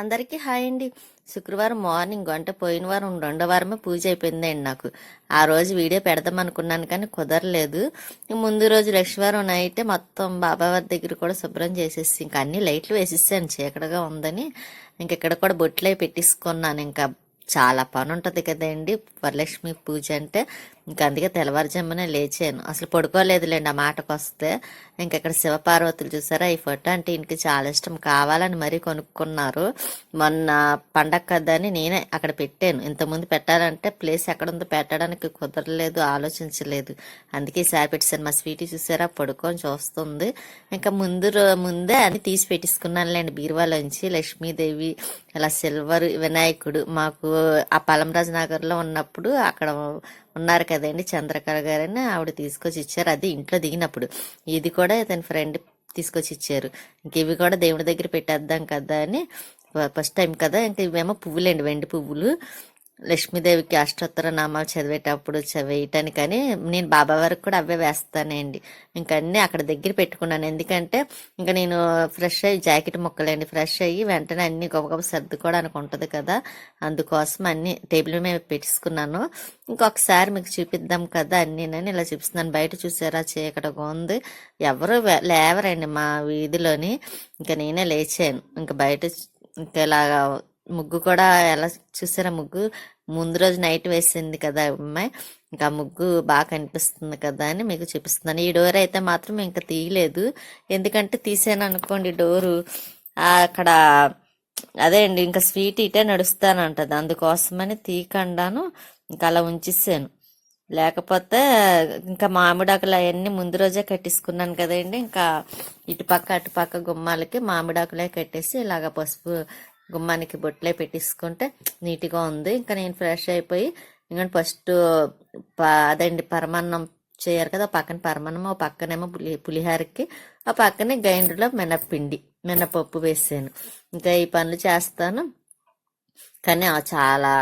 అందరికీ హాయ్ అండి. శుక్రవారం మార్నింగ్ అంటే పోయిన వారం రెండో వారమే పూజ అయిపోయిందండి నాకు. ఆ రోజు వీడియో పెడదాం అనుకున్నాను కానీ కుదరలేదు. ముందు రోజు లక్ష్మీవారం నైట్ మొత్తం బాబావారి దగ్గర కూడా శుభ్రం చేసేసి ఇంకా అన్ని లైట్లు వేసేసాను. చీకటిగా ఉందని ఇంక ఇక్కడ కూడా బొట్లు పెట్టేసుకున్నాను. ఇంకా చాలా పని ఉంటుంది కదండి. వరలక్ష్మి పూజ అంటే ఇంకా అందుకే తెల్లవారుజామునే లేచాను. అసలు పడుకోలేదులేండి ఆ మాటకు వస్తే ఇంకెక్కడ శివపార్వతులు చూసారా ఈ ఫోటో అంటే ఇంటికి చాలా ఇష్టం. కావాలని మరీ కొనుక్కున్నారు. మొన్న పండగ కదా అని నేనే అక్కడ పెట్టాను. ఇంతకుముందు పెట్టాలంటే ప్లేస్ ఎక్కడ ఉందో పెట్టడానికి కుదరలేదు ఆలోచించలేదు. అందుకే ఈసారి పెట్టేసాను మా స్వీటీ చూసారా పడుకొని చూస్తుంది. ఇంకా ముందు రో- ముందే అన్ని తీసి పెట్టేసుకున్నానులేండి బీరువాలోంచి. లక్ష్మీదేవి ఇలా సిల్వర్ వినాయకుడు మాకు ఆ పలంరాజ్ నగర్లో ఉన్నప్పుడు అక్కడ ఉన్నారు కదండి చంద్రకళ గారని ఆవిడ తీసుకొచ్చి ఇచ్చారు. అది ఇంట్లో దిగినప్పుడు. ఇది కూడా తన ఫ్రెండ్ తీసుకొచ్చి ఇచ్చారు. ఇంక ఇవి కూడా దేవుడి దగ్గర పెట్టేద్దాం కదా అని ఫస్ట్ టైం కదా. ఇంకా ఇవేమో పువ్వులండి వెండి పువ్వులు. లక్ష్మీదేవికి అష్టోత్తర నామాలు చదివేటప్పుడు చదివేయటానికని నేను బాబా వరకు కూడా అవే వేస్తానండి ఇంకా అన్నీ అక్కడ దగ్గర పెట్టుకున్నాను. ఎందుకంటే ఇంకా నేను ఫ్రెష్ అయ్యి జాకెట్ ముక్కలండి ఫ్రెష్ అయ్యి వెంటనే అన్ని గొప్ప సర్దుకోవడానికి ఉంటుంది కదా. అందుకోసం అన్ని టేబుల్ మీద పెట్టేసుకున్నాను. ఇంకొకసారి మీకు చూపిద్దాం కదా అన్నీ నేను ఇలా చూపిస్తున్నాను. బయట చూసారా? చీకటగా ఉంది. ఎవరు లేవరండి మా వీధిలోని. ఇంకా నేనే లేచాను. ఇంకా బయట ఇంకా ఇలాగా ముగ్గు కూడా ఎలా చూసారా? ముగ్గు ముందు రోజు నైట్ వేసింది కదా అమ్మాయి. ఇంకా ముగ్గు బాగా కనిపిస్తుంది కదా అని మీకు చూపిస్తున్నాను. ఈ డోర్ అయితే మాత్రం ఇంకా తీయలేదు. ఎందుకంటే తీసాను అనుకోండి డోరు. అక్కడ అదే అండి ఇంకా స్వీట్ ఇటే నడుస్తానంటది. అందుకోసమని తీయకుండాను ఇంకా అలా ఉంచేసాను. లేకపోతే ఇంకా మామిడాకులు అవన్నీ ముందు రోజే కట్టేసుకున్నాను కదండి. ఇంకా ఇటుపక్క అటుపక్క గుమ్మాలకి మామిడాకులే కట్టేసి ఇలాగ పసుపు గుమ్మానికి బొట్లే పెట్టేసుకుంటే నీట్గా ఉంది. ఇంకా నేను ఫ్రెష్ అయిపోయి ఇంకా ఫస్ట్ అదండి పరమాన్నం చేయరు కదా పక్కన పరమాన్నం ఆ పక్కనేమో పులి పులిహారకి ఆ పక్కనే గ్రైండర్లో మినప్పిండి మినపప్పు వేసాను. ఇంకా ఈ పనులు చేస్తాను. కానీ చాలా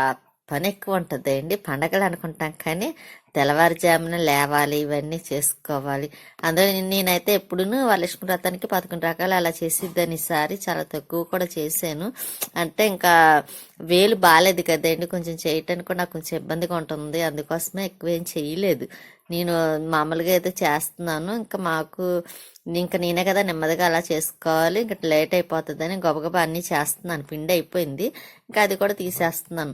పని ఎక్కువ ఉంటుంది అండి పండగలు అనుకుంటాం కానీ తెల్లవారుజామున లేవాలి ఇవన్నీ చేసుకోవాలి. అందులో నేనైతే ఎప్పుడూ వరలక్ష్మి వ్రతానికి పదకొండు రకాలు అలా చేసిద్దని ఈసారి చాలా తక్కువ కూడా చేశాను. అంటే ఇంకా వేలు బాగాలేదు కదండి కొంచెం చేయటానికి కూడా నాకు కొంచెం ఇబ్బందిగా ఉంటుంది. అందుకోసమే ఎక్కువ ఏం చేయలేదు. నేను మామూలుగా అయితే చేస్తున్నాను. ఇంకా మాకు ఇంకా నేనే కదా నెమ్మదిగా అలా చేసుకోవాలి. ఇంకా లేట్ అయిపోతుందని గబగబా అన్నీ చేస్తున్నాను. పిండి అయిపోయింది. ఇంకా అది కూడా తీసేస్తున్నాను.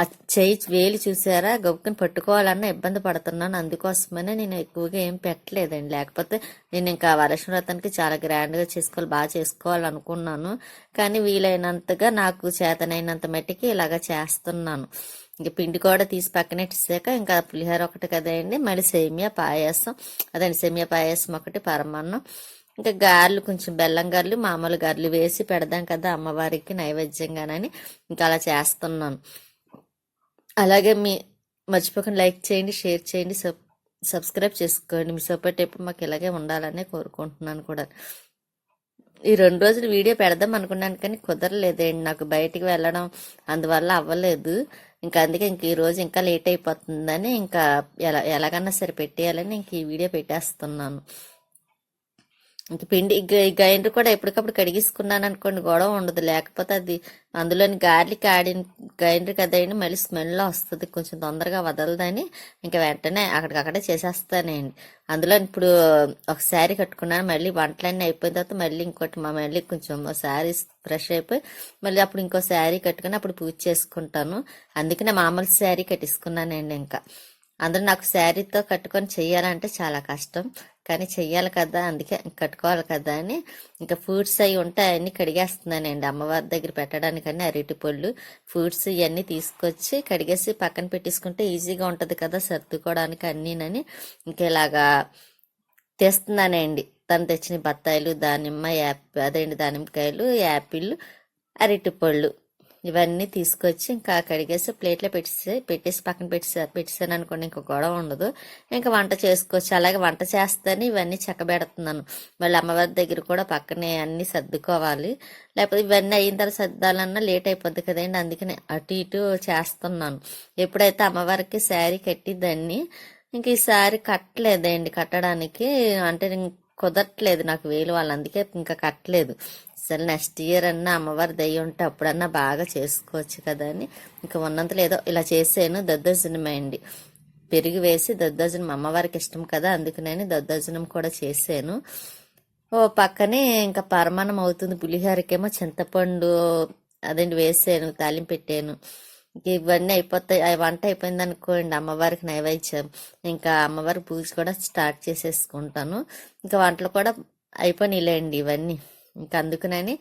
ఆ చేయి వేలు చూసారా? గబుక్కుని పట్టుకోవాలన్న ఇబ్బంది పడుతున్నాను. అందుకోసమనే నేను ఎక్కువగా ఏం పెట్టలేదండి. లేకపోతే నేను ఇంకా వరలక్ష్మి వ్రతానికి చాలా గ్రాండ్గా చేసుకోవాలి బాగా చేసుకోవాలనుకున్నాను. కానీ వీలైనంతగా నాకు చేతనైనంత మట్టికి ఇలాగా చేస్తున్నాను. ఇంకా పిండి కూడా తీసి పక్కన ఇంకా పులిహోర ఒకటి కదండి మళ్ళీ సేమియా పాయసం. అదండి సేమియా పాయసం ఒకటి పరమాన్నం. ఇంకా గారెలు కొంచెం బెల్లం గారెలు మామూలు గారెలు వేసి పెడదాం కదా అమ్మవారికి నైవేద్యంగానని. ఇంకా అలా చేస్తున్నాను. అలాగే మీ మర్చిపోకుండా లైక్ చేయండి షేర్ చేయండి సబ్ సబ్స్క్రైబ్ చేసుకోండి. మీ సపోర్ట్ ఎప్పుడు మాకు ఇలాగే ఉండాలని కోరుకుంటున్నాను కూడా. ఈ రెండు రోజులు వీడియో పెడదాం అనుకున్నాను కానీ కుదరలేదండి. నాకు బయటికి వెళ్ళడం అందువల్ల అవ్వలేదు. ఇంకా అందుకే ఇంక ఈ రోజు ఇంకా లేట్ అయిపోతుందని ఇంకా ఎలా ఎలాగన్నా సరే పెట్టేయాలని ఇంక ఈ వీడియో పెట్టేస్తున్నాను. ఇంక పిండి గైండ్రు గ్రైండర్ కూడా ఎప్పటికప్పుడు కడిగేసుకున్నాను అనుకోండి గొడవ ఉండదు. లేకపోతే అది అందులోని గార్లిక్ ఆడిన గ్రైండర్ కదండి మళ్ళీ స్మెల్ వస్తుంది. కొంచెం తొందరగా వదలదని ఇంకా వెంటనే అక్కడికక్కడే చేసేస్తానండి. అందులో ఇప్పుడు ఒక శారీ కట్టుకున్నాను మళ్ళీ వంటలన్నీ అయిపోయిన తర్వాత మళ్ళీ ఇంకోటి మా మళ్ళీ కొంచెం శారీ ఫ్రెష్ అయిపోయి మళ్ళీ అప్పుడు ఇంకో శారీ కట్టుకుని అప్పుడు పూజ చేసుకుంటాను. అందుకనే మామూలు శారీ కట్టించుకున్నానండి ఇంకా. అందరూ నాకు శారీతో కట్టుకొని చెయ్యాలంటే చాలా కష్టం. కానీ చెయ్యాలి కదా అందుకే కట్టుకోవాలి కదా అని ఇంకా ఫ్రూట్స్ అవి ఉంటే అవన్నీ కడిగేస్తున్నానండి. అమ్మవారి దగ్గర పెట్టడానికని అరటి పళ్ళు ఫ్రూట్స్ ఇవన్నీ తీసుకొచ్చి కడిగేసి పక్కన పెట్టేసుకుంటే ఈజీగా ఉంటుంది కదా సర్దుకోవడానికి అన్నీనని ఇంకా ఇలాగా తెస్తున్నానండి. తను తెచ్చిన బత్తాయిలు దానిమ్మ యాప్ అదేంటి దానిమ్మకాయలు యాపిల్ అరటి పళ్ళు. ఇవన్నీ తీసుకొచ్చి ఇంకా కడిగేసి ప్లేట్లో పెట్టేసి పెట్టేసి పక్కన పెట్టేసి పెట్టేసాను అనుకోండి ఇంకా గొడవ ఉండదు. ఇంకా వంట చేసుకోవచ్చు. అలాగే వంట చేస్తాను ఇవన్నీ చక్కబెడుతున్నాను. మళ్ళీ అమ్మవారి దగ్గర కూడా పక్కనే అన్ని సర్దుకోవాలి. లేకపోతే ఇవన్నీ అయిన తర్వాత సర్దాలన్నా లేట్ అయిపోద్ది కదండి. అందుకని అటు ఇటు చేస్తున్నాను. ఎప్పుడైతే అమ్మవారికి శారీ కట్టిద్దాన్ని ఇంక ఈసారి కట్టలేదండి కట్టడానికి. అంటే నేను కుదరట్లేదు నాకు వేలు వాళ్ళు అందుకే ఇంకా కట్టలేదు. సరే నెక్స్ట్ ఇయర్ అన్నా అమ్మవారి దయ ఉంటే అప్పుడన్నా బాగా చేసుకోవచ్చు కదా అని. ఇంకా ఉన్నంతలో ఏదో ఇలా చేసాను దద్దోజనమైంది పెరుగు వేసి దద్దర్జనం అమ్మవారికి ఇష్టం కదా అందుకు నేను దద్దర్జనం కూడా చేశాను ఓ పక్కనే ఇంకా పరమాణం అవుతుంది పులిహోరకేమో చింతపండు అదేంటి వేసాను తాలింపు పెట్టాను. ఇవన్నీ అయిపోతాయి ఆ వంట అయిపోయింది అనుకోండి అమ్మవారికి నైవేద్యం. ఇంకా అమ్మవారి పూజ కూడా స్టార్ట్ చేసేసుకుంటాను. ఇంకా వంటలు కూడా అయిపోయినాయిలేండి ఇవన్నీ. ఇంకా అందుకనని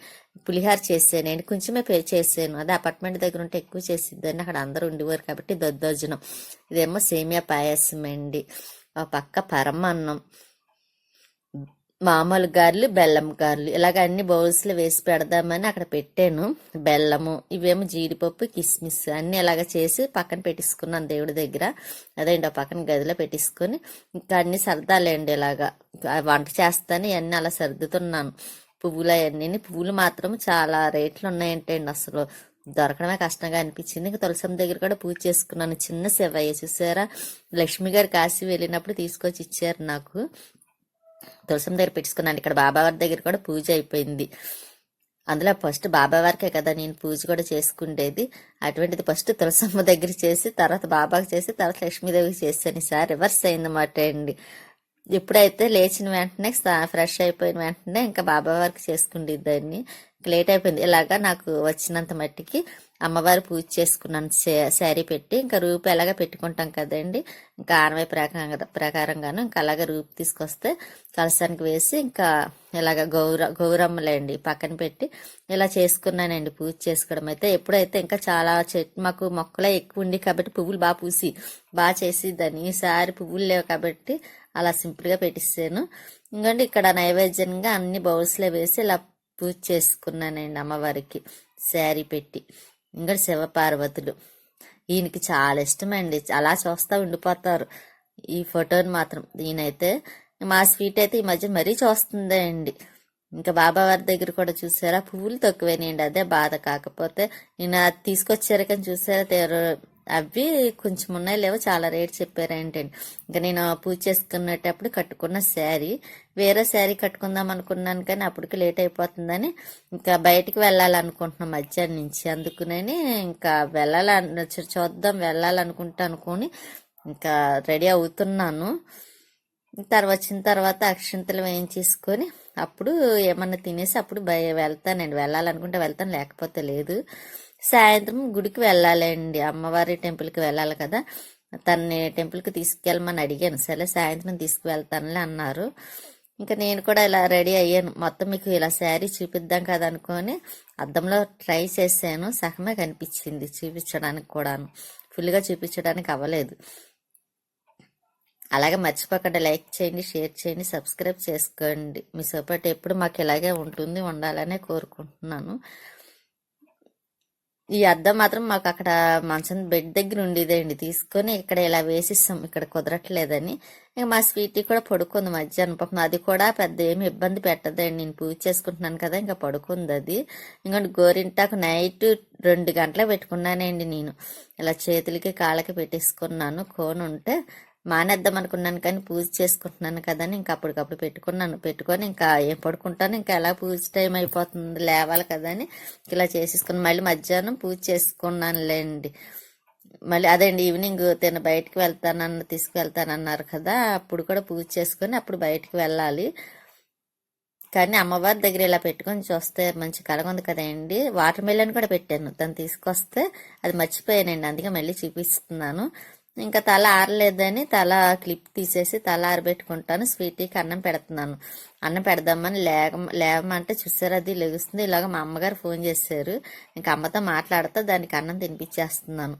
పులిహార చేసాను నేను కొంచెమే పే చేసాను. అదే అపార్ట్మెంట్ దగ్గర ఉంటే ఎక్కువ చేసిద్దని అక్కడ అందరూ ఉండేవారు కాబట్టి దద్దోజనం. ఇదేమో సేమియా పాయసం అండి. ఆ పక్క పరమాన్నం. మామూలు గారెలు బెల్లం గారెలు. ఇలాగ అన్ని బౌల్స్లో వేసి పెడదామని అక్కడ పెట్టాను. బెల్లము ఇవేమో జీడిపప్పు కిస్మిస్ అన్ని ఇలాగ చేసి పక్కన పెట్టేసుకున్నాను దేవుడి దగ్గర. అదేంటి ఒక పక్కన గదిలో పెట్టేసుకొని ఇంకా అన్ని సర్దాలేండి ఇలాగా. వంట చేస్తాను ఇవన్నీ అలా సర్దుతున్నాను. పువ్వులు అవన్నీ పువ్వులు మాత్రం చాలా రేట్లు ఉన్నాయంటే అండి అసలు దొరకడమే కష్టంగా అనిపించింది. ఇంకా తులసమ్మ దగ్గర కూడా పూజ చేసుకున్నాను. చిన్న శివయ్య చూసారా? లక్ష్మి గారు కాశీ వెళ్ళినప్పుడు తీసుకొచ్చి ఇచ్చారు నాకు. తులసం దగ్గర పెట్టుకున్నాను. ఇక్కడ బాబావారి దగ్గర కూడా పూజ అయిపోయింది. అందులో ఫస్ట్ బాబావారికే కదా నేను పూజ కూడా చేసుకుండేది. అటువంటిది ఫస్ట్ తులసమ్మ దగ్గర చేసి తర్వాత బాబాకి చేసి తర్వాత లక్ష్మీదేవికి చేశాను. సార్ రివర్స్ అయిందన్నమాట అండి. ఎప్పుడైతే లేచిన వెంటనే ఫ్రెష్ అయిపోయిన వెంటనే ఇంకా బాబావారికి చేసుకుండేదాన్ని లేట్ అయిపోయింది. ఇలాగా నాకు వచ్చినంత మట్టికి అమ్మవారి పూజ చేసుకున్నాను శారీ పెట్టి ఇంకా రూపు ఎలాగ పెట్టుకుంటాం కదండి. ఇంకా ఆనవాయి ప్రకారం ప్రకారంగాను ఇంకా అలాగ రూపు తీసుకొస్తే కలసానికి వేసి ఇంకా ఇలాగ గౌర గౌరమ్మలేండి పక్కన పెట్టి ఇలా చేసుకున్నానండి పూజ చేసుకోవడం అయితే. ఎప్పుడైతే ఇంకా చాలా చెట్టు మాకు మొక్కలే ఎక్కువ ఉండి కాబట్టి పువ్వులు బాగా పూసి బాగా చేసి దాన్ని ఈసారి పువ్వులు లేవు కాబట్టి అలా సింపుల్గా పెట్టిస్తాను. ఇంకండి ఇక్కడ నైవేద్యంగా అన్ని బౌల్స్లో వేసి ఇలా పూజ చేసుకున్నానండి అమ్మవారికి శారీ పెట్టి. ఇంకా శివపార్వతులు. ఈయనకి చాలా ఇష్టమండి. అలా చూస్తా ఉండిపోతారు. ఈ ఫోటోని మాత్రం ఈయనైతే మా స్వీట్ అయితే ఈ మధ్య మరీ చూస్తుందే అండి. ఇంకా బాబావారి దగ్గర కూడా చూసారా? పువ్వులు తక్కువేనండి. అదే బాధ కాకపోతే ఈయన తీసుకొచ్చారు కానీ చూసారా? తీరు అవి కొంచెం ఉన్నాయి లేవో చాలా రేట్ చెప్పారు ఏంటండి ఇంకా నేను పూజ చేసుకునేటప్పుడు కట్టుకున్న శారీ వేరే శారీ కట్టుకుందాం అనుకున్నాను కానీ అప్పటికి లేట్ అయిపోతుందని ఇంకా బయటికి వెళ్ళాలనుకుంటున్నాం మధ్యాహ్నం నుంచి. అందుకునని ఇంకా వెళ్ళాలని చూద్దాం వెళ్ళాలనుకుంటా అనుకుని ఇంకా రెడీ అవుతున్నాను. తర్వాత వచ్చిన తర్వాత అక్షింతలు వేయించేసుకొని అప్పుడు ఏమన్నా తినేసి అప్పుడు బయ వెళ్తానండి. వెళ్ళాలనుకుంటే వెళ్తాను లేకపోతే లేదు. సాయంత్రం గుడికి వెళ్ళాలండి. అమ్మవారి టెంపుల్కి వెళ్ళాలి కదా. తన్ని టెంపుల్కి తీసుకెళ్ళమని అడిగాను. సరే సాయంత్రం తీసుకువెళ్తానులే అన్నారు. ఇంకా నేను కూడా ఇలా రెడీ అయ్యాను. మొత్తం మీకు ఇలా శారీ చూపిద్దాం కదా అనుకొని అద్దంలో ట్రై చేశాను. సగమే కనిపించింది చూపించడానికి కూడాను. ఫుల్గా చూపించడానికి అవ్వలేదు. అలాగే మర్చిపోకుండా లైక్ చేయండి షేర్ చేయండి సబ్స్క్రైబ్ చేసుకోండి. మీ సపోర్ట్ ఎప్పుడు మాకు ఇలాగే ఉంటుంది ఉండాలనే కోరుకుంటున్నాను. ఈ అద్దం మాత్రం మాకు అక్కడ మంచం బెడ్ దగ్గర ఉండేదండి. తీసుకొని ఇక్కడ ఇలా వేసిస్తాం ఇక్కడ కుదరట్లేదని. ఇంకా మా స్వీటీ కూడా పడుకుంది మధ్యాహ్నం పాపం. అది కూడా పెద్ద ఏమి ఇబ్బంది పెట్టదండి. నేను పూజ చేసుకుంటున్నాను కదా ఇంకా పడుకుంది అది. ఇంకోటి గోరింటాకు నైట్ రెండు గంటల పెట్టుకున్నానండి నేను. ఇలా చేతులకి కాళ్ళకి పెట్టేసుకున్నాను. కోన్ ఉంటే మానేద్దాం అనుకున్నాను కానీ పూజ చేసుకుంటున్నాను కదా అని ఇంకా అప్పటికప్పుడు పెట్టుకున్నాను. పెట్టుకొని ఇంకా ఏం పడుకుంటాను? ఇంకా ఎలా పూజ టైం అయిపోతుంది? లేవాలి కదా అని ఇలా చేసేసుకుని మళ్ళీ మధ్యాహ్నం పూజ చేసుకున్నానులేండి. మళ్ళీ అదండి ఈవినింగ్ తిన బయటికి వెళ్తానన్న తీసుకువెళ్తానన్నారు కదా అప్పుడు కూడా పూజ చేసుకొని అప్పుడు బయటికి వెళ్ళాలి. కానీ అమ్మవారి దగ్గర ఇలా పెట్టుకొని చూస్తే మంచి కలగంది కదండి వాటర్ మిలన్ కూడా పెట్టాను. తను తీసుకొస్తే అది మర్చిపోయానండి. అందుకే మళ్ళీ చూపిస్తున్నాను. ఇంకా తల ఆరలేదని తల క్లిప్ తీసేసి తల ఆరబెట్టుకుంటాను. స్వీటీకి అన్నం పెడుతున్నాను. అన్నం పెడదామని లేక లేవమంటే చూసారు అది లెగుస్తుంది. ఇలాగ మా అమ్మగారు ఫోన్ చేశారు. ఇంకా అమ్మతో మాట్లాడుతూ దానికి అన్నం తినిపించేస్తున్నాను.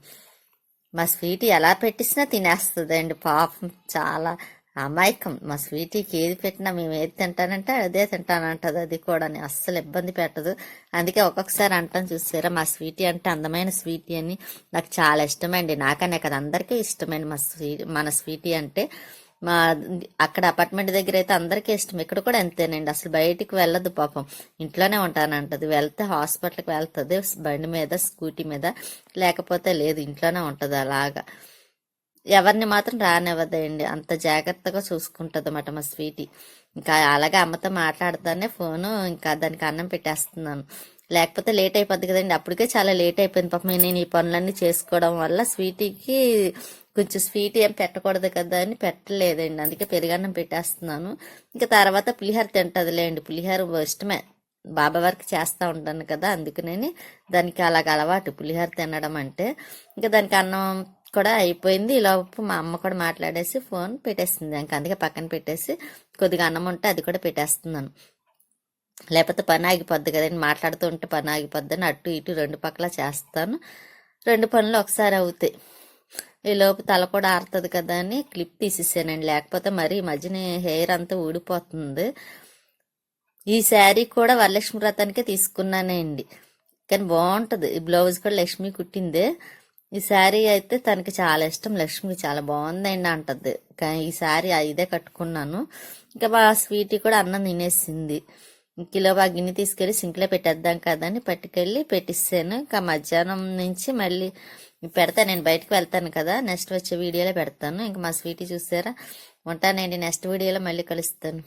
మా స్వీట్ ఎలా పెట్టిసినా తినేస్తుందండి. పాపం చాలా అమాయకం. మా స్వీటీకి ఏది పెట్టినా మేము ఏది తింటానంటే అదే తింటానంటది. అది కూడా అస్సలు ఇబ్బంది పెట్టదు. అందుకే ఒక్కొక్కసారి అంటాం చూసారా? మా స్వీటీ అంటే అందమైన స్వీటీ అని నాకు చాలా ఇష్టమండి. నాకనే కదా అందరికీ ఇష్టమైన మా స్వీ మన స్వీటీ అంటే మా అక్కడ అపార్ట్మెంట్ దగ్గర అయితే అందరికీ ఇష్టం. ఇక్కడ కూడా అంతేనండి. అసలు బయటికి వెళ్ళదు పాపం. ఇంట్లోనే ఉంటానంటది. వెళ్తే హాస్పిటల్కి వెళ్తుంది బండి మీద స్కూటీ మీద. లేకపోతే లేదు ఇంట్లోనే ఉంటుంది అలాగా. ఎవరిని మాత్రం రానివ్వదండి. అంత జాగ్రత్తగా చూసుకుంటుంది అన్నమాట మా స్వీటీ. ఇంకా అలాగే అమ్మతో మాట్లాడుతానే ఫోను ఇంకా దానికి అన్నం పెట్టేస్తున్నాను. లేకపోతే లేట్ అయిపోద్ది కదండి. అప్పటికే చాలా లేట్ అయిపోయింది పాపం. నేను ఈ పనులన్నీ చేసుకోవడం వల్ల స్వీటీకి కొంచెం స్వీట్ ఏం పెట్టకూడదు కదా అని పెట్టలేదండి. అందుకే పెరుగన్నం పెట్టేస్తున్నాను. ఇంకా తర్వాత పులిహోర తింటదిలేండి. పులిహోర ఇష్టమే. బాబా వారికి చేస్తూ ఉంటాను కదా అందుకనే దానికి అలాగ అలవాటు. పులిహోర తినడం అంటే. ఇంకా దానికి అన్నం కూడా అయిపోయింది. ఈలోపు మా అమ్మ కూడా మాట్లాడేసి ఫోన్ పెట్టేస్తుంది ఇంకా అందుకే పక్కన పెట్టేసి కొద్దిగా అన్నం ఉంటే అది కూడా పెట్టేస్తున్నాను. లేకపోతే పని ఆగిపోద్ది కదండి మాట్లాడుతూ ఉంటే పని ఆగిపోద్ది అని అటు ఇటు రెండు పక్కల చేస్తాను. రెండు పనులు ఒకసారి అవుతాయి. ఈ లోపు తల కూడా ఆరుతుంది కదా అని క్లిప్ తీసేసానండి. లేకపోతే మరి ఈ మధ్యన హెయిర్ అంతా ఊడిపోతుంది. ఈ శారీ కూడా వరలక్ష్మి వ్రతానికే తీసుకున్నానండి. కానీ బాగుంటుంది. ఈ బ్లౌజ్ కూడా లక్ష్మి కుట్టిందే. ఈ శారీ అయితే తనకి చాలా ఇష్టం. లక్ష్మి చాలా బాగుందండి అంటది. కానీ ఈ శారీ ఇదే కట్టుకున్నాను. ఇంకా మా స్వీటీ కూడా అన్నం తినేసింది. కిలో ఆ గిన్నె తీసుకెళ్ళి సింక్లో పెట్టేద్దాం కదా అని పట్టుకెళ్ళి పెట్టిస్తాను. ఇంకా మధ్యాహ్నం నుంచి మళ్ళీ పెడతాను నేను బయటకు వెళ్తాను కదా. నెక్స్ట్ వచ్చే వీడియోలో పెడతాను. ఇంకా మా స్వీటీ చూసారా? ఉంటానండి. నెక్స్ట్ వీడియోలో మళ్ళీ కలుస్తాను.